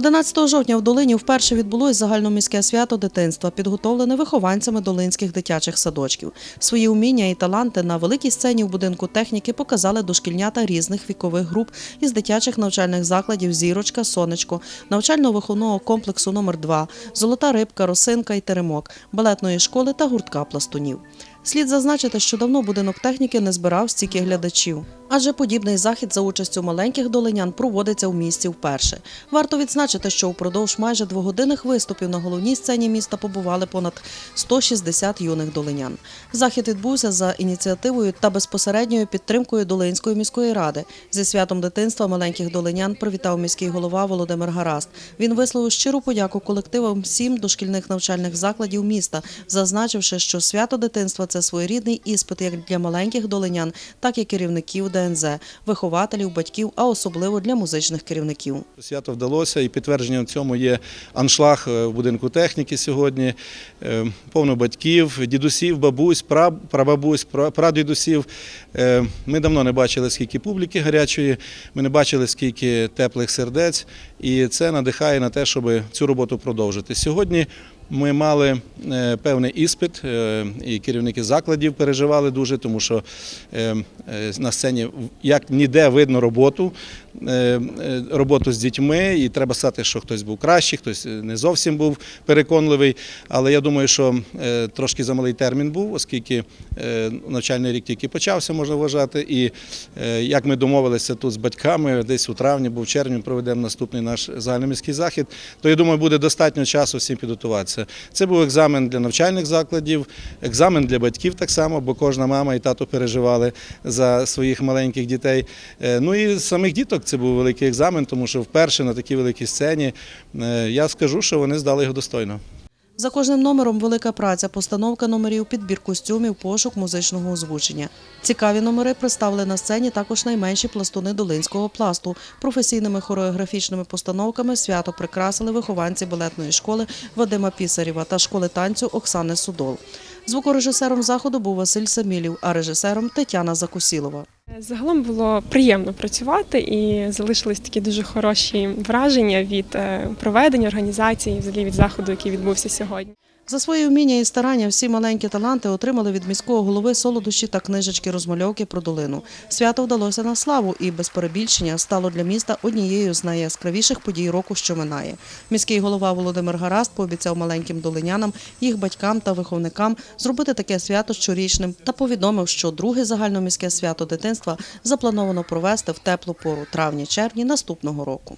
11 жовтня в Долині вперше відбулось загальноміське свято дитинства, підготовлене вихованцями долинських дитячих садочків. Свої уміння і таланти на великій сцені в будинку техніки показали дошкільнята різних вікових груп із дитячих навчальних закладів Зірочка, Сонечко, навчально-виховного комплексу номер 2 Золота рибка, Росинка і Теремок, балетної школи та гуртка пластунів. Слід зазначити, що давно будинок техніки не збирав стільки глядачів. Адже подібний захід за участю маленьких долинян проводиться в місті вперше. Варто відзначити, що впродовж майже двогодинних виступів на головній сцені міста побували понад 160 юних долинян. Захід відбувся за ініціативою та безпосередньою підтримкою Долинської міської ради. Зі святом дитинства маленьких долинян привітав міський голова Володимир Гараст. Він висловив щиру подяку колективам всім дошкільних навчальних закладів міста, зазначивши, що свято дитинства це своєрідний іспит як для маленьких долинян, так і керівників ДНЗ, вихователів, батьків, а особливо для музичних керівників. Свято вдалося, і підтвердженням цьому є аншлаг е, в будинку техніки сьогодні. Е, Повно батьків, дідусів, бабусь, пра- прабабусь, пра- прадідусів. Е, Ми давно не бачили, скільки публіки гарячої, ми не бачили, скільки теплих сердець, і це надихає на те, щоб цю роботу продовжити. Сьогодні ми мали е, певний іспит, е, і керівники закладів переживали дуже, тому що е, на сцені як ніде видно роботу, роботу з дітьми, і треба сказати, що хтось був кращий, хтось не зовсім був переконливий. Але я думаю, що трошки замалий термін був, оскільки навчальний рік тільки почався, можна вважати. І як ми домовилися тут з батьками, десь у травні, бо в червні проведемо наступний наш загальноміський захід, то я думаю, буде достатньо часу всім підготуватися. Це був екзамен для навчальних закладів, екзамен для батьків так само, бо кожна мама і тато переживали за своїх маленьких дітей. Е, Ну і самих діток це був великий екзамен, тому що вперше на такій великій сцені е, я скажу, що вони здали його достойно. За кожним номером велика праця, постановка номерів, підбір костюмів, пошук музичного озвучення. Цікаві номери представили на сцені також найменші пластуни Долинського пласту. Професійними хореографічними постановками свято прикрасили вихованці балетної школи Вадима Пісарєва та школи танцю Оксани Судол. Звукорежисером заходу був Василь Самілів, а режисером Тетяна Закусілова. Загалом було приємно працювати і залишились такі дуже хороші враження від е, проведення організації, взагалі від заходу, який відбувся сьогодні. За свої вміння і старання всі маленькі таланти отримали від міського голови солодощі та книжечки розмальовки про долину. Свято вдалося на славу і без перебільшення стало для міста однією з найяскравіших подій року, що минає. Міський голова Володимир Гараст пообіцяв маленьким долинянам, їх батькам та виховникам зробити таке свято щорічним та повідомив, що друге загальноміське свято дитинства заплановано провести в теплу пору травні-червні наступного року.